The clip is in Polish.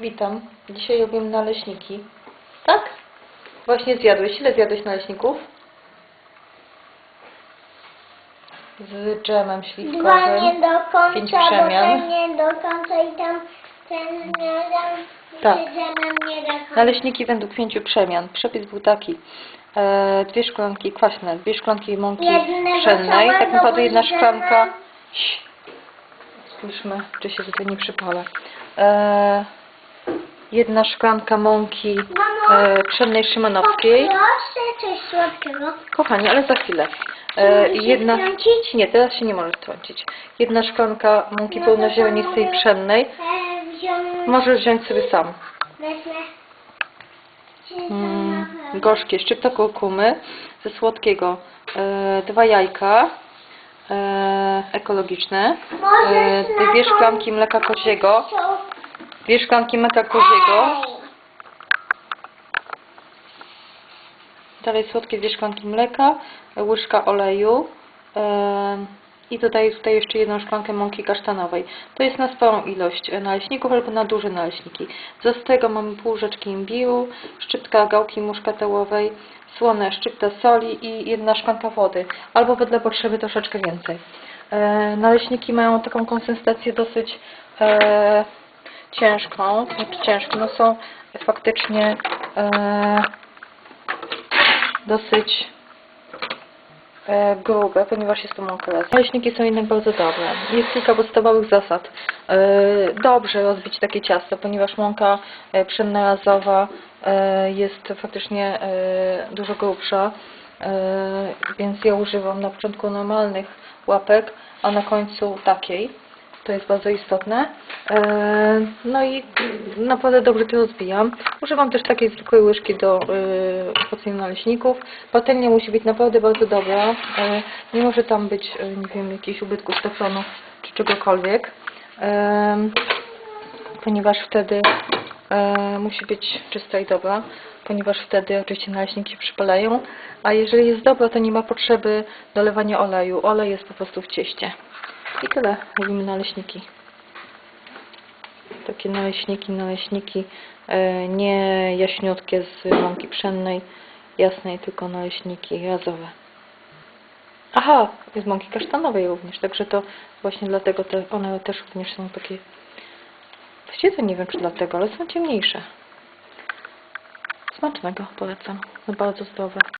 Witam. Dzisiaj robimy naleśniki. Tak? Właśnie zjadłeś. Ile zjadłeś naleśników? Z dżemem Dwa nie śliwkowym. do końca, pięć bo przemian. ten nie do końca i tam ten nie dam Tak. z dżemem nie do końca. Naleśniki według pięciu przemian. Przepis był taki. E, dwie szklanki kwaśne, dwie szklanki mąki Jednego pszennej. Tak naprawdę jedna szklanka. Spójrzmy, czy się tutaj nie przypala. E, jedna szklanka mąki e, pszennej szymanowskiej. Poproszę coś słodkiego. Kochani, ale za chwilę. E, się jedna... wtrącić? Nie, teraz się nie możesz trącić. Jedna szklanka mąki No to pełnoziarnistej mogę- pszennej. E. Możesz wziąć sobie sam. Wezmę. Mm, gorzkie, szczypta kurkumy, ze słodkiego e, dwa jajka e, ekologiczne, e, dwie szklanki mleka koziego, dwie szklanki mleka koziego, Ej, dalej słodkie dwie szklanki mleka, łyżka oleju i dodaję tutaj jeszcze jedną szklankę mąki kasztanowej. To jest na sporą ilość naleśników albo na duże naleśniki. Z ostrego mamy pół łyżeczki imbiru, gałki muszkatelowej, słone szczypta soli i jedna szklanka wody, albo wedle potrzeby troszeczkę więcej. E, naleśniki mają taką konsystencję dosyć e, ciężką, znaczy ciężką, no są faktycznie e, dosyć e, grube, ponieważ jest to mąka les. Naleśniki są jednak bardzo dobre. Jest kilka podstawowych zasad. E, dobrze rozbić takie ciasto, ponieważ mąka e, pszenna razowa e, jest faktycznie e, dużo grubsza, e, więc ja używam na początku normalnych łapek, a na końcu takiej. To jest bardzo istotne. E, No i naprawdę dobrze to rozbijam. Używam też takiej zwykłej łyżki do e, pocenia naleśników. Patelnia musi być naprawdę bardzo dobra. E, Nie może tam być, nie wiem, jakichś ubytków teflonu czy czegokolwiek. Ponieważ wtedy e, musi być czysta i dobra. Ponieważ wtedy oczywiście naleśniki przypalają. A jeżeli jest dobra, to nie ma potrzeby dolewania oleju. Olej jest po prostu w cieście. I tyle. Robimy naleśniki. Takie naleśniki, naleśniki e, nie jaśniutkie z mąki pszennej, jasnej, tylko naleśniki razowe. Aha, z mąki kasztanowej również, także to właśnie dlatego te, one też również są takie, to nie wiem czy dlatego, ale są ciemniejsze. Smacznego polecam, bardzo zdrowe.